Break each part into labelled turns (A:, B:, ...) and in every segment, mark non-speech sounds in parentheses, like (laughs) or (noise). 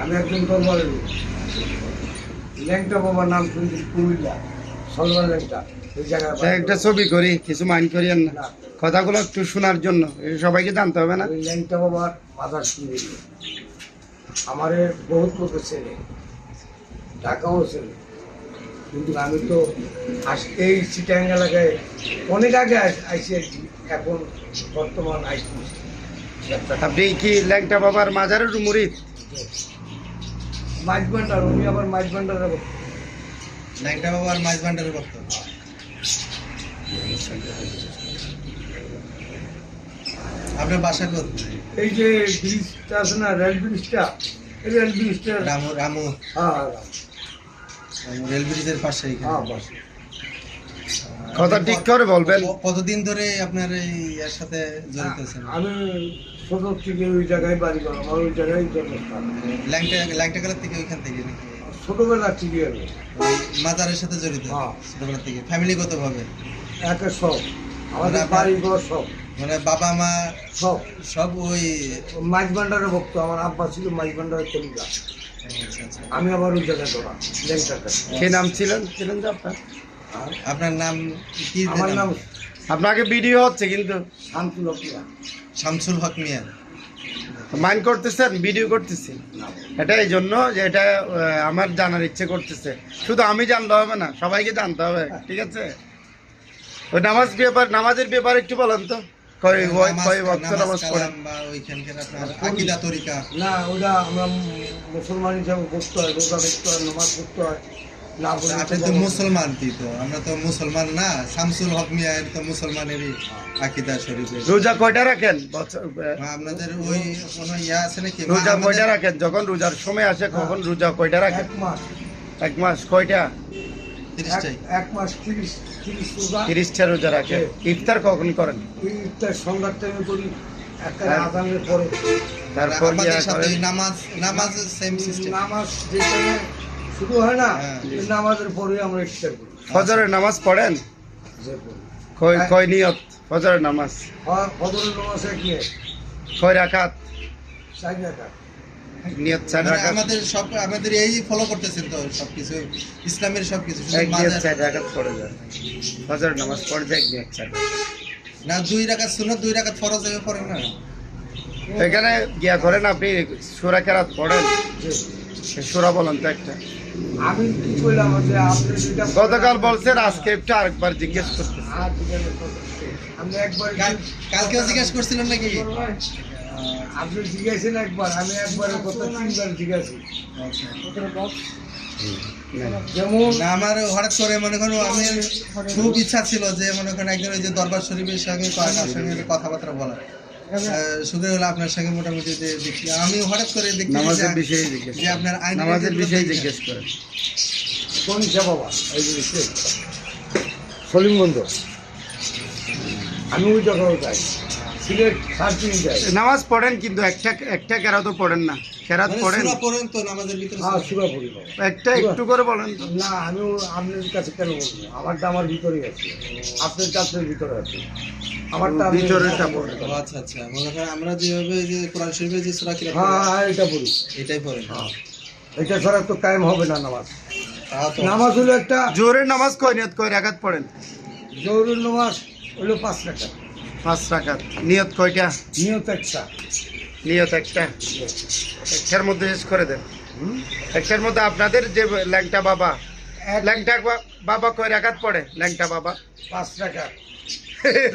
A: আমি একজন লোক। ল্যাংটা বাবার নাম শুনছি কুমিল্লা। সলমান ল্যাংটা।
B: একটা ছবি করি কিছু মাইন্ড করিয়েন না। কথাগুলো একটু শোনার জন্য সবাইকে জানতে হবে না?
A: ল্যাংটা বাবার মাথার শুনে আমার বহুত লোকের ছেলে ঢাকাও ছেলে। কিন্তু আমি তো এই চিটাং এলাকায় অনেক আগে আইসি এখন বর্তমান আইসি
B: আপনি কি ল্যাংটা বাবার মাজারের মুরিদ
A: মাছ ভান্ডার উনি আবার মাছ ভান্ডারের ভক্ত।
C: ল্যাংটা বাবা আর মাছ ভান্ডারের ভক্ত। আপনার বাসা কোথায়?
A: এই যে ব্রিজটা আছে না রেল ব্রিজটা এই রেল ব্রিজটা
C: রামু রামু।
A: হ্যাঁ
C: রেল ব্রিজের পাশে
A: হ্যাঁ বাস
B: কথা ঠিক করে বলবেন।
C: কতদিন ধরে আপনার এই এর সাথে জড়িত আছেন?
A: আমি ছোট থেকে ওই জায়গায় বাড়ি করলাম আমার ওই জায়গায় জন্মস্থান
C: ল্যাংটা ল্যাংটা থেকে ওইখান থেকে নাকি?
A: ছোটবেলা থেকে আমি
C: ওই মাজারের সাথে জড়িত?
A: হ্যাঁ।
C: ছোটবেলা থেকে। ফ্যামিলিগত ভাবে
A: একে সব। আমাদের
C: আপনার-
A: বাড়ি ঘর সব।
C: মানে বাবা মা?
A: সব।
C: সব ওই
A: মাছ ভান্ডারের ভক্ত। আমার আব্বা ছিল মাছ ভান্ডারের কলিকা
C: আচ্ছা, আচ্ছা।
A: আমি আবার ওই জায়গায় ধরা ল্যাংটার কাছে
B: কি নাম ছিলেন? ছিলেন যে আপনার?
A: আর
C: আপনার নাম কি?
A: আমার নাম
B: আপনাকে ভিডিও হচ্ছে কিন্তু
C: শামসুল হক মিয়া।
B: মাইন্ড করতেছেন? ভিডিও করতেছি এটা এই জন্য যে এটা আমার জানার ইচ্ছে করতেছে। শুধু আমি জানতে হবে না সবাইকে জানতে হবে ঠিক আছে? ওই নামাজ ব্যাপার নামাজের ব্যাপার একটু বলেন তো। কয়
C: নামাজ-
B: কয় বক্ত পড়েন
A: না ওটা আমরা মুসলমান হিসাবে করতে হয় রোজা করতে হয় নমাজ করতে হয়।
C: আপনি তো মুসলমান তুই তো আমরা তো মুসলমান না শামসুল হক মিয়া তো মুসলমানেরই আকিদা শরীফের।
B: রোজা কয়টা রাখেন? বছর-
C: আপনাদের ওই কোনো ইয়া আছে নাকি?
B: রোজা কয়টা রাখেন? যখন রোজার সময় আসে কখন রোজা কয়টা রাখেন?
A: এক মাস।
B: এক মাস কয়টা?
A: এক- এক মাস তিরিশ রোজা।
B: তিরিশটা রোজা রাখেন। ইফতার কখন করেন?
A: ইফতার সন্ধ্যার টাইমে করি একটা
B: হ্যাঁ। তারপর ইয়া
C: নামাজ নামাজ সেম সিস্টেম
A: নামাজ শুরু হয় না
C: হ্যাঁ।
A: নামাজের পরে আমরা ইফতার করি।
B: ফজরের নামাজ পড়েন?
A: যে পড়ি
B: কয় কয় নিয়ত ফজরের নামাজ?
A: হ- ফজরের নামাজ নিয়ে
B: কয় রাকাত?
A: চার টাকা
B: নিয়ত চার
C: মানে
B: রাকাত।
C: আমাদের সব আমাদের এই ফলো করতেছেন তো সবকিছু ইসলামের সবকিছু শুধু
B: এক নিয়ত চার রাকাত পড়ে যায় ফজরের নামাজ পড়ে যায় এক নিয়ত চার
C: না দুই রাকাত সুন্নাত দুই রাকাত ফরজ না।
B: এখানে গিয়া করেন আপনি সুরা কেরাত পড়েন।
A: যে
B: সুরা বলেন তো একটা।
A: আমি কি করলাম যে আপনি যেটা
B: গতকাল বলছেন আজকে একটু আরেকবার জিজ্ঞেস করতে
A: একবার
C: জিজ্ঞাসা করছিলেন নাকি?
A: আপনি জিজ্ঞাসেন একবার আমি একবার কথা তিনবার জিজ্ঞাসি যেমন
C: আমার হঠাৎ করে মনে করো আমি খুব ইচ্ছা ছিল যে মনে করেন একজন ওই যে দরবার শরীফের সঙ্গে কার সঙ্গে কথাবার্তা বলা শুধু হলো আপনার সঙ্গে মোটামুটি যে দেখি আমি হঠাৎ করে দেখি
B: নামাজের
C: যে-
B: বিষয়ে জিজ্ঞেস
C: যে আপনার আইন
B: নামাজের বিষয়ে জিজ্ঞেস করেন।
A: কনিষা বাবা এই সলিম বন্ধু আমি ওই জায়গাও যাই। সিলেট
B: নামাজ পড়েন কিন্তু একটা একটা কেরাতও পড়েন না। কেরাত
C: মানে
B: পড়েন।
C: পড়েন তো নামাজের ভিতরে
A: হ্যাঁ সুরা? পড়ি
B: একটা একটু করে বলেন তো।
A: না আমি আপনার কাছে কেন বলব? আমারটা আমার ভিতরেই আছে। আপনার কাছে ভিতরে আছে। আমারটা
B: পড়ে।
C: আচ্ছা আচ্ছা। মনে করেন আমরা যেভাবে যে কোরআন শরীফের যে সূরা কিরাত
A: হ্যাঁ এটা পড়ি
C: এটাই পড়েন।
A: হ্যাঁ। এটা ছাড়া তো কায়েম হবে না নামাজ। নামাজ হলো একটা
B: জোরের নামাজ কয় নিয়ত কয় রাকাত পড়েন?
A: জরুরি নামাজ হলো পাঁচ টাকা
B: পাঁচ রাকাত। নিয়ত কয়টা?
A: নিয়ত একটা।
B: নিয়ত একটা। একটার মধ্যে শেষ করে দেন? একটার মধ্যে আপনাদের যে ল্যাংটা বাবা ল্যাংটা বা- বাবা কয় রাকাত পড়ে? ল্যাংটা বাবা।
A: পাঁচ টাকা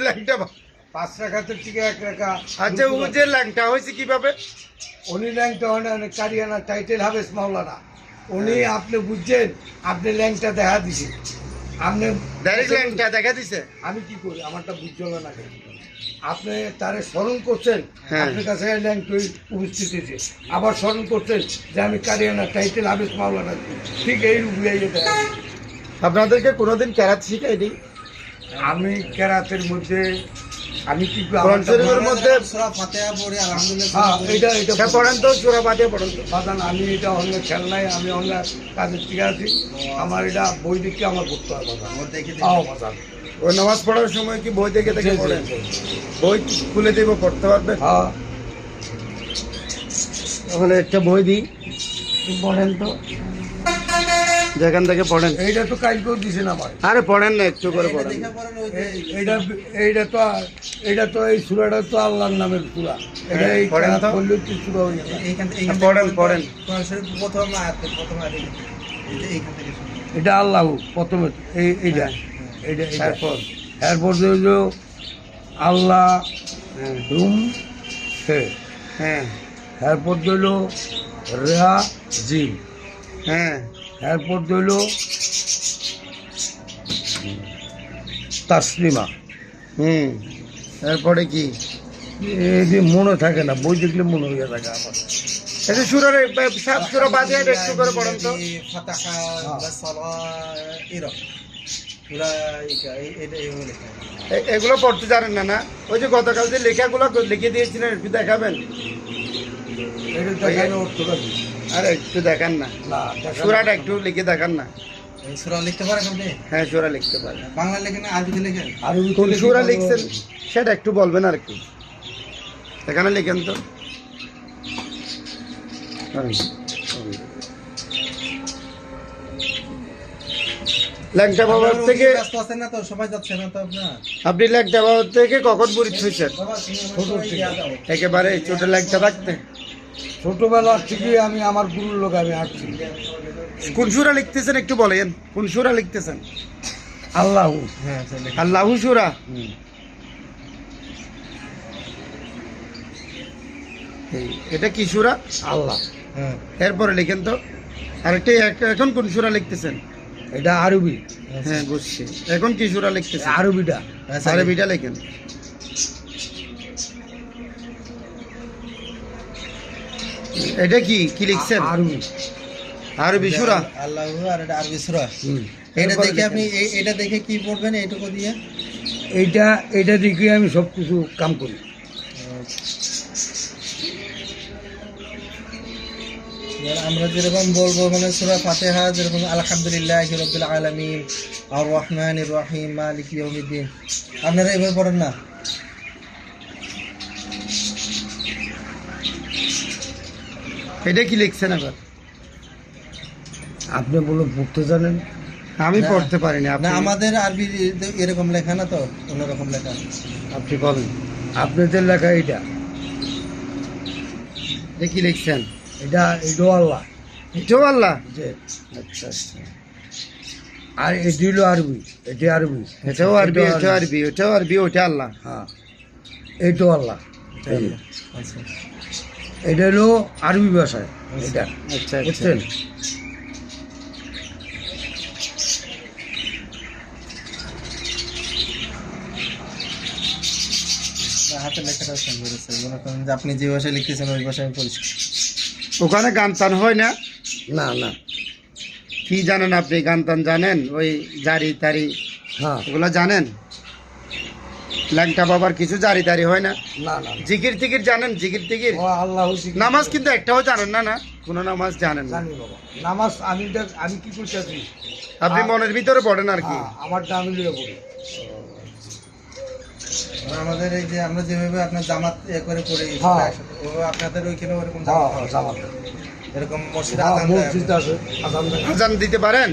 B: ল্যাংটা
A: পাঁচ টাকাতে থেকে এক টাকা
B: আচ্ছা ও যে ল্যাংটা হয়েছে কীভাবে?
A: উনি ল্যাংটা হয় না কারিয়ানা টাইটেল হাবেস মাওলানা। উনি আপনি বুঝছেন আপনি ল্যাংটা দেখা দিছেন আপনি
B: ডাইরেক্ট ল্যাংটা দেখা দিছে?
A: আমি কি করি? আমারটা বুঝতে না? আপনি তারে স্মরণ করছেন
B: হ্যাঁ।
A: আপনার কাছে ল্যাংটই উপস্থিত হয়েছে। আবার স্মরণ করছেন যে আমি কারিয়ানা টাইটেল হাবেস মাওলানা। ঠিক এই রূপে
B: আপনাদেরকে কোনোদিন কেরাত শিখাইনি?
A: আমি কেরাতের মধ্যে আমি কি?
B: শরীফের মধ্যে
C: সূরা ফাতিহা পড়ে আলহামদুলিল্লাহ
A: হ্যাঁ
B: হ্যাঁ পড়েন তো পড়েন
A: আমি এটা অন্য খেল নাই আমি অন্য কাজের ঠিক আছি। আমার এটা বই দেখে আমার করতে হয়
B: ওই নামাজ পড়ার সময় কি বই দেখে দেখে পড়েন? বই খুলে দেব পড়তে পারবে
A: হ্যাঁ।
B: তাহলে একটা বই দিই। পড়েন তো। যেখান থেকে পড়েন।
A: এইটা তো কালকেও দিছেন আমার
B: আরে পড়েন না একটু করে পড়েন।
C: যে-
A: এইটা এইটা তো এইটা তো এই সুরাটা তো আল্লাহর নামের সুরা। এটা এই
B: পড়েন তো।
A: বললে হচ্ছে সুরা হয়ে যাবে।
C: এইখান থেকে-
B: পড়েন, পড়েন।
C: প্রথম আয়াত প্রথম আয়াত এইখান থেকে।
A: এটা আল্লাহ প্রথমে এই এইটা।
C: হ্যাঁ,
A: এইটা
B: এরপর
A: এরপর হইল আল্লাহ
B: হ্যাঁ
A: হুম হে
B: হ্যাঁ
A: এরপর হইল রেহা জিম
B: হ্যাঁ।
A: এরপর হইল তাসলিমা।
B: হুম। এরপরে কি?
A: এই যে মনে থাকে না বই দেখলে মনে হয়ে থাকে আমার।
B: এটা সুরের সাত সুরা একটু করে পড়েন তো।
C: এটা।
B: এ- এগুলো পড়তে জানেন না না? ওই যে গতকাল যে লেখাগুলো লিখে দিয়েছিলেন একটু দেখাবেন?
A: এটা দেখানো?
B: আরে একটু দেখান না। সুরাটা একটু লিখে দেখান না।
C: সূরা লিখতে?
B: হ্যাঁ সুরা লিখতে পারেন
C: বাংলা লেখেন না আরবিতে লেখেন
A: আরবি
B: কোন সুরা লিখছেন সেটা একটু বলবেন আর কি। এখানে লিখেন তো। ল্যাংটা বাবার
C: আপনারা
B: থেকে
C: ওদিকে ব্যস্ত না তো? সময় যাচ্ছে না তো আপনার?
B: আপনি ল্যাংটা বাবার থেকে কখন বুড়ি হয়েছেন?
C: সবাই।
B: একেবারে ছোট ল্যাংটা থাকতে।
A: ছোটবেলা থেকে আমি আমার গুরুর লোক আমি আসছি
B: কোন সুরা লিখতেছেন একটু বলেন? কোন সুরা লিখতেছেন?
A: আল্লাহ।
C: হ্যাঁ, আচ্ছা,
B: আল্লাহু সুরা? এটা কি সুরা?
A: আল্লাহ।
C: হ্যাঁ,
B: এরপরে লিখেন তো। আরেকটা এখন কোন সুরা লিখতেছেন?
A: এটা আরবি।
B: হ্যাঁ বুঝছি। এখন কি সুরা লিখতেছেন?
A: আরবিটা।
B: আরবিটা লেখেন। এটা কি? কি লিখছেন?
A: আরবি।
B: আরবি সুরা?
C: আল্লাহু আর এটা আরবি সূরা। এটা দেখে আপনি এটা দেখে কি পড়বেন এইটুকু দিয়ে?
A: এইটা এটা দেখে আমি সব কিছু কাম করি।
C: আমরা যেরকম বলব মানে সূরা ফাতিহা যেরকম আলহামদুলিল্লাহ রাব্বিল আলামিন আর রহমানির রহিম মালিক ইয়াউমিদ্দিন। আপনারা এভাবে পড়েন না?
B: এটা কি লিখছেন আবার?
A: আপনি বলুন পড়তে জানেন?
B: আমি পড়তে পারিনি
C: না
B: আপনি
C: আমাদের আরবি এরকম লেখা না তো অন্যরকম লেখা।
B: আপনি বলেন।
A: আপনাদের লেখা এইটা?
B: এটা কি লিখছেন?
A: এটা এটাও আল্লাহ।
B: এটাও আল্লাহ?
A: যে
B: আচ্ছা আচ্ছা।
A: আর এটি হলো আরবি এটি আরবি।
B: এটাও আরবি এটাও আরবি ওটাও আরবি ওটা আল্লাহ।
A: হ্যাঁ। এইটাও আল্লাহ। এই।
C: আচ্ছা।
A: এটা হলো আরবি ভাষায় এটা।
B: আচ্ছা আচ্ছা।
A: বুঝছেন
C: হাতের লেখাটা সুন্দর আছে মনে করেন যে আপনি যে ভাষায় লিখতেছেন ওই ভাষায় পরিষ্কার
B: ওখানে গান টান হয় না?
A: না না।
B: কি জানেন আপনি গান টান জানেন? ওই জারি তারি?
A: হ্যাঁ।
B: ওগুলো জানেন? ল্যাংটা বাবার কিছু জারি তারি হয় না।
A: না না
B: জিকির টিকির জানেন? জিকির টিকির?
A: ও আল্লাহ
B: নামাজ কিন্তু একটাও জানেন না না? কোনো নামাজ জানেন না।
A: নামাজ আমি আমি কি করতেছি?
B: আপনি মনের ভিতরে পড়েন আর কি।
A: আমার দামি লিয়ে পড়ি
C: আমাদের এই যে আমরা যেভাবে আপনার জামাত এ করে পড়ি
A: হ্যাঁ।
C: আপনাদের ওইখানে ওরকম জামাত।
A: জামাত।
C: এরকম মসজিদ আজান
A: মসজিদ আছে আজান
B: আজান দিতে পারেন?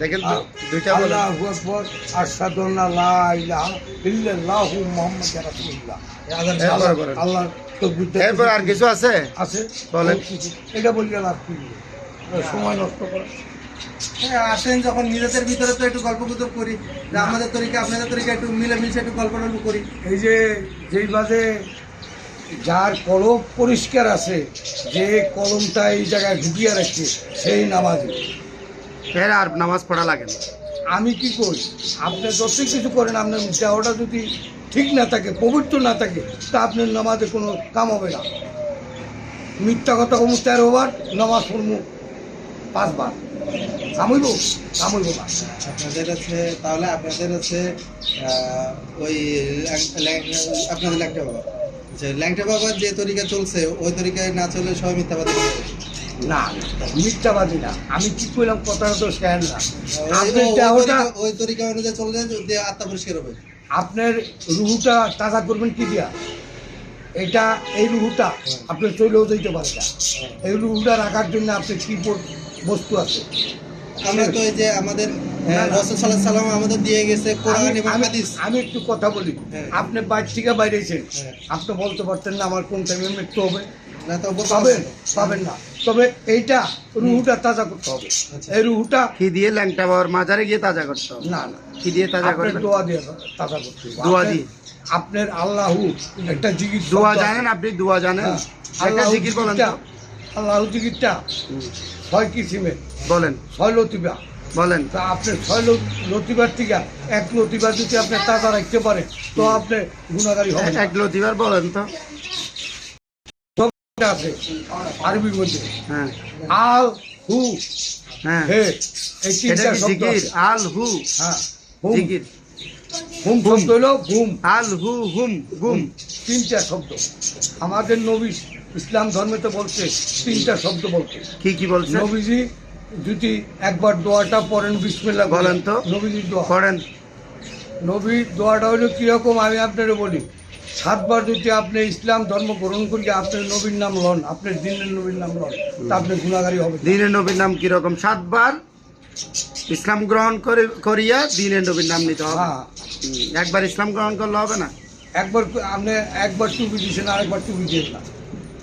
B: দেখেন তো দুইটা বলেন।
A: আল্লাহু আকবার আশহাদু আল্লা লা ইলাহা ইল্লাল্লাহু মুহাম্মাদুর রাসূলুল্লাহ।
C: এই আজান
B: এরপরে
A: আল্লাহ তকবীর
B: এরপর আর কিছু আছে?
A: আছে।
B: বলেন।
A: এটা বললে লাভ কি? সময় নষ্ট করে।
C: হ্যাঁ, আসেন যখন নিজেদের ভিতরে তো একটু গল্প গুজব করি যে আমাদের তরিকা আপনাদের তরিকা একটু মিলেমিশে একটু গল্প টল্প করি।
A: এই যে যেই বাদে যার কলম পরিষ্কার আছে যে কলমটা এই জায়গায় ঢুকিয়ে রাখছে সেই নামাজি
B: এর আর নামাজ পড়া লাগে না।
A: আমি কি করি? আপনি যত কিছু করেন আপনার দেহটা যদি ঠিক না থাকে পবিত্র না থাকে তা আপনার নামাজে কোনো কাম হবে না। মিথ্যা কথা কমু তেরোবার নামাজ পড়মু পাঁচবার কামইব? কামইব না।
C: আপনাদের হচ্ছে তাহলে আপনাদের হচ্ছে আহ, ওই আপনাদের ল্যাংটা বাবা ল্যাংটা বাবার যে তরিকা চলছে ওই তরিকায় না চলে সবাই মিথ্যাবাদী।
A: না মিথ্যাবাদী না। আমি কি করলাম কথাটা তো শেয়ার না।
C: ওই- তরিকা- অনুযায়ী চললে যে আত্মা পরিষ্কার হবে।
A: আপনার রুহুটা তাজা করবেন কি দিয়া? এটা এই রুহুটা আপনার চলেও যেতে পারে না। এই রুহুটা রাখার জন্য আপনার কি বস্তু আছে?
C: আমরা তো এই যে আমাদের সাল্লাম আমাদের দিয়ে গেছে কোরআন
A: আমি-
C: এবং হাদিস।
A: আমি একটু কথা বলি।
C: হ্যাঁ।
A: আপনি বাইর থেকে বাইরেছেন
C: হ্যাঁ।
A: আপনি বলতে পারতেন না আমার কোন টাইমে মৃত্যু হবে।
C: না তো
A: পাবেন পাবেন না। তবে এইটা রুহুটা তাজা করতে হবে।
C: আচ্ছা।
A: এই রুহুটা
B: কি দিয়ে ল্যাংটা বাবার মাজারে গিয়ে তাজা করতে হবে?
A: না না।
B: কি দিয়ে তাজা
A: আপনার
B: করবেন?
A: দোয়া দিয়ে তাজা করতে হবে।
B: দোয়া দিয়ে?
A: আপনার আল্লাহু একটা জিগির
B: দোয়া জানেন আপনি? দোয়া জানেন?
A: হ্যাঁ।
B: একটা
A: আল্লাহু
B: জিকির বলেন
A: আল্লাহু জিকিরটা ছয় কিসিমের
B: বলেন।
A: ছয় লতিবা
B: বলেন।
A: তা আপনি ছয় লতিবার থেকে এক লতিবার যদি আপনি তাজা রাখতে পারেন তো আপনি গুণাগারী হবেন
B: এক লতিবার বলেন তো।
A: আছে আরবির মধ্যে।
B: হ্যাঁ।
A: আল হু
B: হ্যাঁ।
A: এই তিনটা শব্দ
B: আল হু।
A: হ্যাঁ। হুম।
B: জিকির।
A: হুম শব্দ হলো ঘুম
B: আল হু হুম গুম।
A: তিনটা শব্দ। আমাদের নবী ইসলাম ধর্মে তো বলছে তিনটা শব্দ বলছে।
B: কি কি বলছেন
A: নবীজি যদি একবার দোয়াটা পড়েন বিসমিল্লাহ
B: বলেন। তো।
A: নবীজির দোয়া।
B: পড়েন।
A: নবীর দোয়াটা হলো কীরকম আমি আপনারে বলি। সাতবার যদি আপনি ইসলাম ধর্ম গ্রহণ করিয়া আপনার নবীর নাম লন আপনার দিনের নবীর নাম লন তা আপনি গুণাগারী হবে
B: দিনের নবীর নাম কীরকম? সাতবার ইসলাম গ্রহণ করে করিয়া দিনের নবীর নাম নিতে হবে।
A: হ্যাঁ।
B: একবার ইসলাম গ্রহণ করলে হবে না?
A: একবার আপনি একবার টুপি দিয়েছেন আরেকবার টুপি দিয়ে না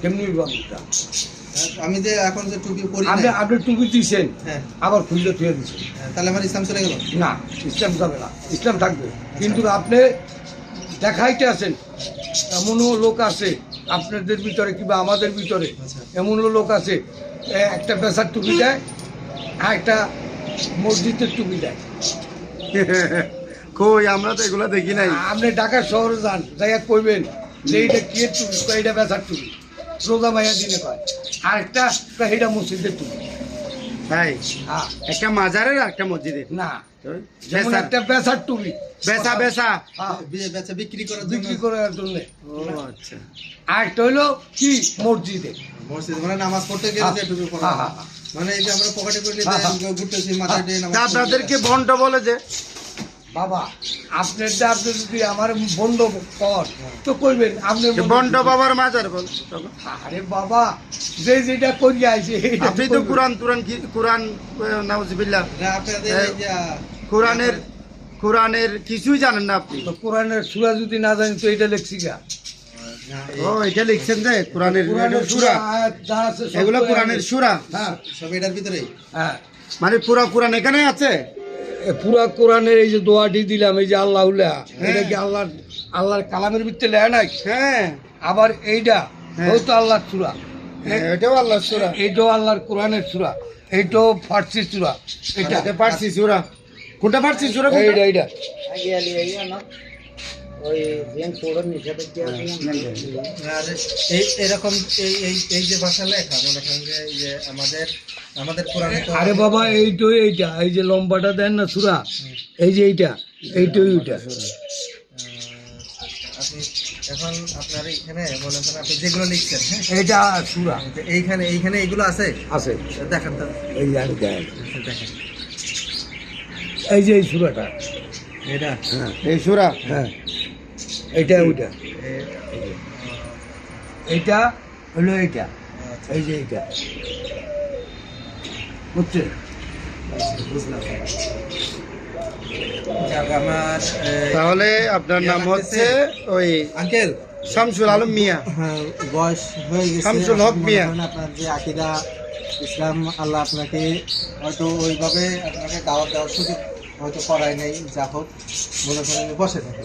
A: কেমনি আপনারটা?
C: আমি যে এখন যে টুপি পরি
A: আপনি আপনি টুপি দিয়েছেন
C: হ্যাঁ।
A: আবার খুঁজে থুয়ে দিচ্ছেন
C: হ্যাঁ, তাহলে আমার ইসলাম চলে গেল?
A: না ইসলাম যাবে না ইসলাম থাকবে। কিন্তু আপনি দেখাইতে আছেন এমনও লোক আছে আপনাদের ভিতরে কিংবা আমাদের ভিতরে
C: আচ্ছা।
A: এমনও লোক আছে একটা পেশার টুপি দেয় আর একটা মসজিদের টুপি দেয়। (laughs)
B: কই আমরা তো এগুলো দেখি নাই।
A: আপনি ঢাকা শহরে যান যাইয়া কইবেন যে এইটা কে টুপি এইটা পেশার টুপি। রোজা মাইয়া দিনে কয়। আর একটা এইটা মসজিদের
B: তাই
A: হ্যাঁ।
B: একটা মাজারের আর একটা
A: না যেমন টুপি
B: বেচা
A: হ্যাঁ।
C: বিক্রি করার
A: বিক্রি করার জন্য।
B: ও আচ্ছা।
A: আর একটা হইল কি? মসজিদে।
C: মসজিদ মানে নামাজ পড়তে গেলে যে টুপি পরা
A: হ্যাঁ,
C: মানে এই যে আমরা পকেটে করে
A: হ্যাঁ।
C: ঘুরতেছি মাথায় দিয়ে নামাজ
B: আপনাদেরকে বন্ড বলে যে
A: বাবা আপনার দা আপনি যদি আমার বন্ধ কর তো কইবেন আপনি
B: যে বন্ড বাবার মাজার বল
A: আরে বাবা যে যেটা আইছে এইটা
B: আপনি তো। কোরআন তুরান কোরআন নাউজবিল্লাহ। কোরআনের কোরআনের কিছুই জানেন না আপনি।
A: তো কোরআনের সুরা যদি না জানি তো এটা লেখছি গা।
B: ও এটা লিখছেন যে কোরআনের
A: কোরআনের
B: সুরা।
A: আছে
B: এগুলো কোরআনের সুরা।
A: হ্যাঁ।
C: সব এটার ভিতরেই?
A: হ্যাঁ।
B: মানে পুরো কোরআন এখানে আছে?
A: পুরা কোরআনের এই যে দোয়াটি দিলাম এই যে আল্লাহ
B: হ্যাঁ।
A: এটা কি আল্লাহর আল্লাহর কালামের ভিত্তিতে লেখা নাই?
B: হ্যাঁ।
A: আবার এইটা
B: হ্যাঁ।
A: তো আল্লাহর চূড়া
B: হ্যাঁ, এটাও আল্লাহ সুরা।
A: এইটাও আল্লাহর কোরআনের চূড়া এইটাও ফার্সি চূড়া এটা
B: ফার্সি চূড়া সুরা কোনটা? ফার্সি চূড়া এইটা
A: এইটা এইটা
C: আর এই এরকম এই এই এই যে ভাষা লেখা মনে করেন যে এই যে আমাদের আমাদের কোরআনে
A: আরে বাবা এইটো এইটা এই যে লম্বাটা দেন না সুরা এই যে এইটা এইটো এইটা।
C: আহ, আপনি এখন আপনার এইখানে মনে করেন আপনি যেগুলো লিখছেন হ্যাঁ?
A: এইটা সুরা।
C: এইখানে এইখানে এইগুলো আছে?
A: আছে।
C: দেখান তো।
A: এই যে।
C: আচ্ছা, দেখেন।
A: এই যে এই সুরাটা।
C: এটা
A: হ্যাঁ।
B: এই সুরা?
A: হ্যাঁ। এইটা ওইটা এইটা হলো এইটা
C: আচ্ছা,
A: এই যে এইটা বুঝছেন?
C: বুঝলাম।
B: তাহলে আপনার নাম হচ্ছে ওই
C: আঙ্কেল?
B: শামসুল আলম মিয়া।
C: হ্যাঁ বয়স হয়ে গেছে।
B: শামসুল হক মিয়া।
C: আপনার যে আকিদা ইসলাম আল্লাহ আপনাকে হয়তো ওইভাবে আপনাকে দাওয়াত দেওয়ার সুযোগ হয়তো করায় নাই যা হোক মনে করেন বসে থাকে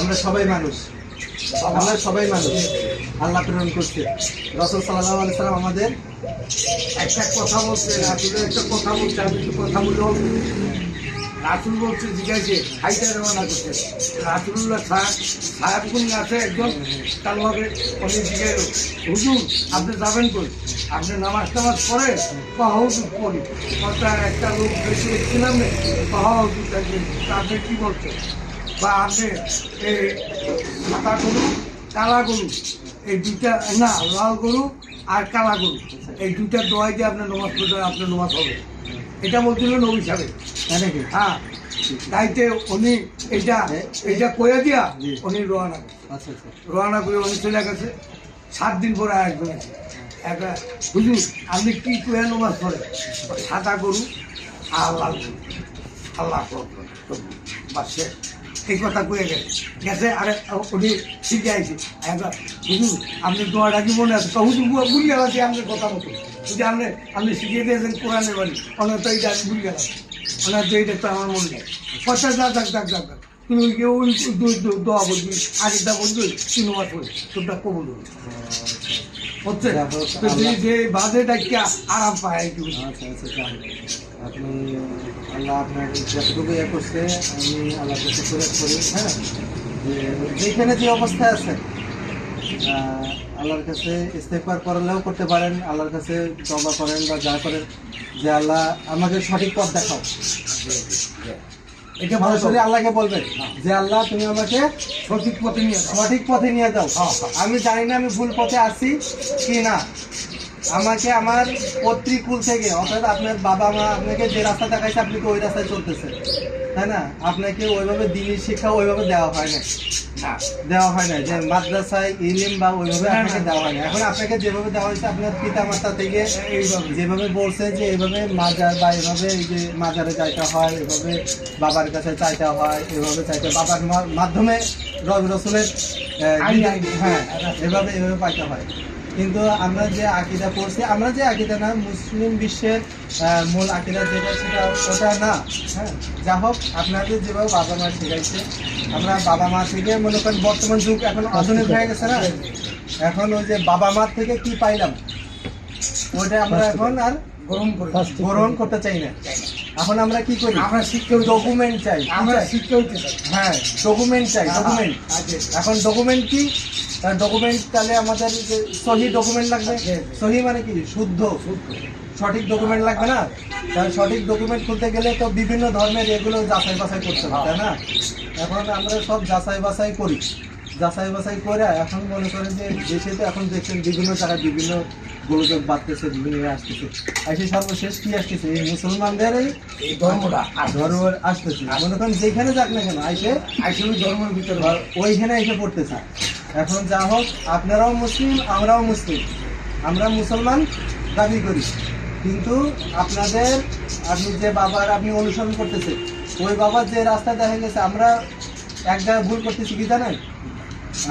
C: আমরা সবাই মানুষ। আমরা সবাই মানুষ। আল্লাহ প্রেরণ করছে। রসুল সাল্লাহ আলি সাল্লাম আমাদের
A: একটা কথা বলছে, রাসুলের একটা কথা বলছে, আমি একটু কথা বললাম রাসুল বলছে, জিজ্ঞাসে হাইটা রওনা করছে রাসুল্লাহ সাহেব কোন আছে একজন, তার লগে উনি জিজ্ঞাসা হুজুর, আপনি যাবেন কই? আপনি নামাজ টামাজ পড়েন? কহা হুজুর পড়ি একটা লোক বেশি দেখছিলাম না কহা হুজুর আপনি কি বলছেন? বা আপনি এই সাদা গরু কালা গরু এই দুইটা না লাল গরু আর কালা গরু এই দুইটা দোয়াই দিয়ে আপনার নমাজ পড়লে আপনার নমাজ হবে। এটা বলছিল নবী সাহেব। হ্যাঁ। তাইতে উনি এইটা এইটা কয়ে দিয়া। উনি রোয়ানা।
C: আচ্ছা আচ্ছা।
A: রোয়ানা করে উনি চলে গেছে। সাত দিন পরে আসবেন একটা হুজুর আপনি কি কয়ে নমাজ পড়ে সাদা গরু আর লাল গরু। আল্লাহ। বাস শেষ। এই কথা কয়ে গেছে। গেছে, আরে উনি শিখে আইছে। হুজুর আপনি দোয়াটা কি মনে আছে হুজুর ভুল গেল যে আমাদের কথা মতো যদি আপনি আপনি শিখিয়ে দিয়েছেন কোরআনের বাড়ি অনেক তো এইটা ভুল গেলাম। অনেক তো এইটা তো আমার মনে নেই। কথা যাক যাক যাক যাক। তুমি ওই যে ওই দোয়া বলবি, আগেরটা বলবি তুই নমাজ পড়ি তোরটা কবুল হবে। হচ্ছে। তো যে
C: আল্লাহ-
A: যে বাজে ডাকিয়া আরাম পায় একটু
C: আচ্ছা আচ্ছা আপনি আল্লাহ আপনার যতটুকু ইয়ে করছে আমি আল্লাহ কাছে করে করি হ্যাঁ? যে যেখানে যে অবস্থায় আছে আল্লাহর কাছে ইস্তেফার করলেও করতে পারেন আল্লাহর কাছে তবা করেন বা যা করেন যে আল্লাহ আমাকে সঠিক পথ দেখাও।
A: এটা
C: সরাসরি আল্লাহকে বলবেন যে আল্লাহ তুমি আমাকে
A: সঠিক পথে নিয়ে
C: সঠিক পথে নিয়ে যাও
A: হ্যাঁ, হ্যাঁ।
C: আমি জানি না আমি ভুল পথে আসি কি না আমাকে আমার পত্রিকুল থেকে অর্থাৎ আপনার বাবা মা আপনাকে যে রাস্তা দেখাইছে আপনি তো ওই রাস্তায় চলতেছেন? তাই না? আপনাকে ওইভাবে দিনের শিক্ষা ওইভাবে দেওয়া হয় না। দেওয়া হয় না যে মাদ্রাসায় ইলিম বা ওইভাবে আপনাকে দেওয়া হয় না এখন আপনাকে যেভাবে দেওয়া হয়েছে আপনার পিতা মাতা থেকে
A: এইভাবে।
C: যেভাবে বলছে যে এইভাবে মাজার বা এভাবে এই যে মাজারে যাইতে হয় এভাবে বাবার কাছে চাইতে হয় এভাবে চাইতে বাবার মাধ্যমে রব রসুলের হ্যাঁ এভাবে এভাবে পাইতে হয়। কিন্তু আমরা যে আকিদা পড়ছি আমরা যে আকিদা না মুসলিম বিশ্বের মূল আকিদা যেটা সেটা ওটা না। হ্যাঁ যা হোক আপনাদের যেভাবে বাবা মা শিখাইছে আমরা বাবা মা থেকে মনে করেন বর্তমান যুগ এখন আধুনিক হয়ে গেছে না। এখন ওই যে বাবা মার থেকে কি পাইলাম ওইটা আমরা এখন আর
A: গ্রহণ করে
C: গ্রহণ করতে চাই না। এখন আমরা কি করি?
A: আমরা শিক্ষা
C: ডকুমেন্ট চাই
A: আমরা
C: চাই?
A: শিক্ষা
C: হ্যাঁ ডকুমেন্ট চাই ডকুমেন্ট
A: আগে।
C: এখন ডকুমেন্ট কি? ডকুমেন্ট তাহলে আমাদের যে সহি ডকুমেন্ট লাগবে?
A: জি, জি।
C: সহি মানে কি শুদ্ধ?
A: শুদ্ধ।
C: সঠিক ডকুমেন্ট লাগবে না? তাহলে সঠিক ডকুমেন্ট খুলতে গেলে তো বিভিন্ন ধর্মের এগুলো যাচাই বাছাই করতে হবে তাই না? এখন আমরা সব যাচাই বাছাই করি। যাচাই বাছাই করে এখন মনে করেন যে দেশে তো এখন দেখছেন বিভিন্ন জায়গায় বিভিন্ন গোলযোগ বাড়তেছে বিভিন্ন আসতেছে। এসে সর্বশেষ কি আসতেছে? এই মুসলমানদের এই
A: এই ধর্মটা
C: ধর্ম আসতেছে। মনে করেন যেখানে যাক না কেন আইসে
A: আসলে ধর্মের ভিতরে।
C: ওইখানে এসে পড়তেছে। এখন যা হোক, আপনারাও মুসলিম, আমরাও মুসলিম। আমরা মুসলমান দাবি করি। কিন্তু আপনাদের, আপনি যে বাবার আপনি অনুসরণ করতেছে ওই বাবার যে রাস্তা দেখা গেছে, আমরা এক জায়গায় ভুল করতেছি কি জানেন?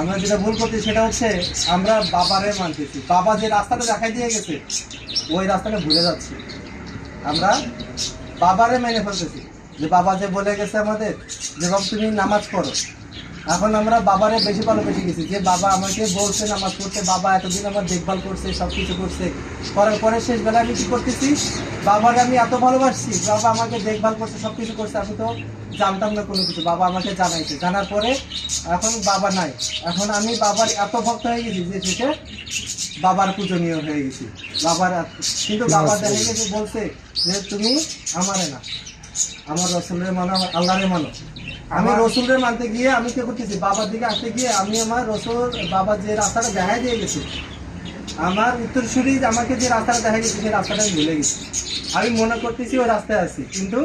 C: আমরা যেটা ভুল করতেছি সেটা হচ্ছে আমরা বাবারে মানতেছি। বাবা যে রাস্তাটা দেখাই দিয়ে গেছে, ওই রাস্তাটা ভুলে যাচ্ছি। আমরা বাবারে মেনে ফেলতেছি। যে বাবা যে বলে গেছে আমাদের, যে বাবা তুমি নামাজ পড়ো। এখন আমরা বাবারে বেশি ভালোবেসে গেছি। যে বাবা আমাকে বলছে নামাজ পড়তে বাবা এতদিন আমার দেখভাল করছে সব কিছু করছে। করার পরে শেষ বেলা আমি কি করতেছি? বাবারে আমি এত ভালোবাসছি বাবা আমাকে দেখভাল করছে সব কিছু করছে আমি তো জানতাম না কোনো কিছু। বাবা আমাকে জানাইছে। জানার পরে এখন বাবা নাই। এখন আমি বাবার এত ভক্ত হয়ে গেছি যে শেষে বাবার পূজনীয় হয়ে গেছি। বাবার কিন্তু বাবা দেখা গেছে বলছে যে তুমি আমারে না আমার রসুলের মানো আমার আল্লাহরে মানো। আমি রসুলের মানতে গিয়ে আমি কি করতেছি? বাবার দিকে আসতে গিয়ে আমি আমার রসুল বাবা যে রাস্তাটা দেখাই দিয়ে গেছে আমার উত্তরসূরি আমাকে যে রাস্তাটা দেখা গেছে সেই রাস্তাটা আমি ভুলে গেছি। আমি মনে করতেছি ওই রাস্তায় আছি কিন্তু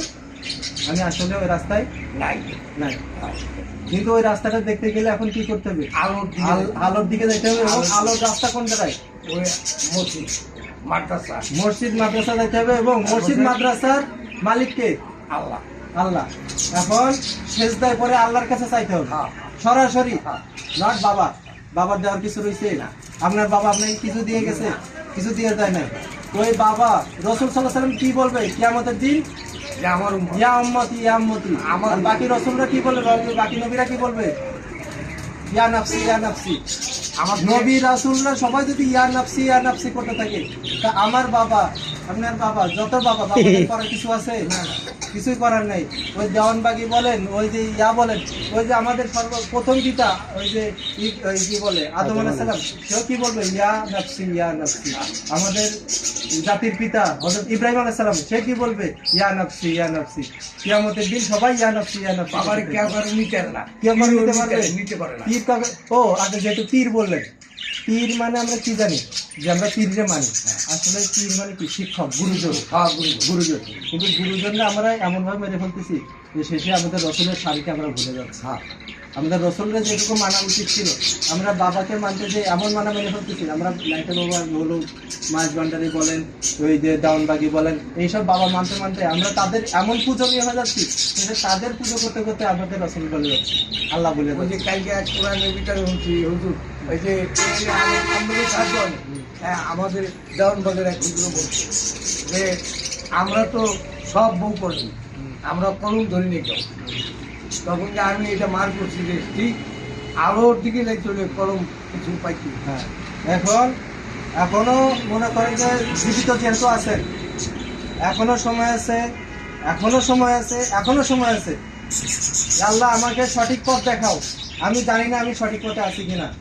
C: আমি আসলে ওই রাস্তায়
A: নাই
C: নাই। কিন্তু ওই রাস্তাটা দেখতে গেলে এখন কি করতে হবে?
A: আলোর
C: আলোর দিকে যেতে হবে। এবং
A: আলোর-
C: আলোর রাস্তা কোন জায়গায়
A: ওই মসজিদ মাদ্রাসা।
C: মসজিদ মাদ্রাসা যেতে হবে এবং মসজিদ মাদ্রাসার মালিককে
A: আল্লাহ।
C: আল্লাহ। এখন শেষদায় পরে আল্লাহর কাছে চাইতে হবে।
A: হ্যাঁ।
C: সরাসরি।
A: হ্যাঁ।
C: নট বাবা। বাবার দেওয়ার কিছু রয়েছে না আপনার বাবা আপনাকে কিছু দিয়ে গেছে। কিছু দিয়ে দেয় নাই। ওই বাবা রসুল সাল্লাহ সাল্লাম কি বলবে? কেমতের দিন?
A: যে আমার
C: ইয়া উম্মতি ইয়া উম্মতি।
A: আমার-
C: বাকি রসুলরা কি বলবে? বাকি নবীরা কি বলবে? ইয়া নাফসি ইয়া নাফসি।
A: আমার
C: নবী সবাই যদি ইয়া নাফসি ইয়া নাফসি করতে থাকে তা আমার বাবা আপনার বাবা যত বাবা (laughs) করার কিছু আছে? কিছুই করার নাই। ওই দেওয়ানবাগি বলেন ওই যে ইয়া বলেন ওই যে আমাদের সর্ব প্রথম ওই যে কি বলে আদম আলাইসালাম সেও কি বলবে? ইয়া নাফসি ইয়া নাফসি। আমাদের জাতির পিতা হযরত ইব্রাহিম আলাইসালাম সে কি বলবে? ইয়া নাফসি ইয়া নাফসি। কিয়ামতের দিন সবাই ইয়া নাফসি ইয়া নাফসি
A: বাবার কেউ। করে নিতে না।
C: কেউ নিতে
A: নিতে-
C: পারবে?
A: নিতে পারে না।
C: তীর কাকে? ও আপনি যেহেতু তীর বললেন। পীর মানে আমরা কি জানি? যে আমরা পীররে মানি। আসলে পীর মানে কি? শিক্ষক গুরুজন।
A: হ্যাঁ গুরু
C: গুরুজন। কিন্তু গুরুজনরা আমরা এমনভাবে মেরে ফেলতেছি যে শেষে আমাদের রসুলের শাড়িকে আমরা ভুলে যাচ্ছি
A: হ্যাঁ।
C: আমাদের রসুলের যেটুকু মানা উচিত ছিল, আমরা বাবাকে মানতে যে এমন মানা মেনে ফেলতেছি আমরা লাইটে বাবা হলো মাছ ভান্ডারি বলেন, ওই যে দাউনবাগি বলেন, এইসব বাবা মানতে মানতে আমরা তাদের এমন পূজনীয় হয়ে যাচ্ছি যে তাদের পুজো করতে করতে আমাদের রসুল বলে আল্লাহ বলে
A: ওই যে কালকে এক কোরআনের ভিতরে হচ্ছি, হুজুর, ওই যে হ্যাঁ আমাদের দেওয়ান বাজার এক হুজুর বলছে যে আমরা তো সব বউ করি আমরা কলম ধরি নি কেউ তখন যে আমি এটা মার করছি যে, ঠিক আলোর দিকে যাই চলে, কলম কিছু পাইছি।
C: হ্যাঁ। এখন, এখনও মনে করেন যে জীবিত যেহেতু আছেন এখনও সময় আছে, এখনও সময় আছে, এখনও সময় আছে। আল্লাহ আমাকে সঠিক পথ দেখাও। আমি জানি না আমি সঠিক পথে আছি কিনা।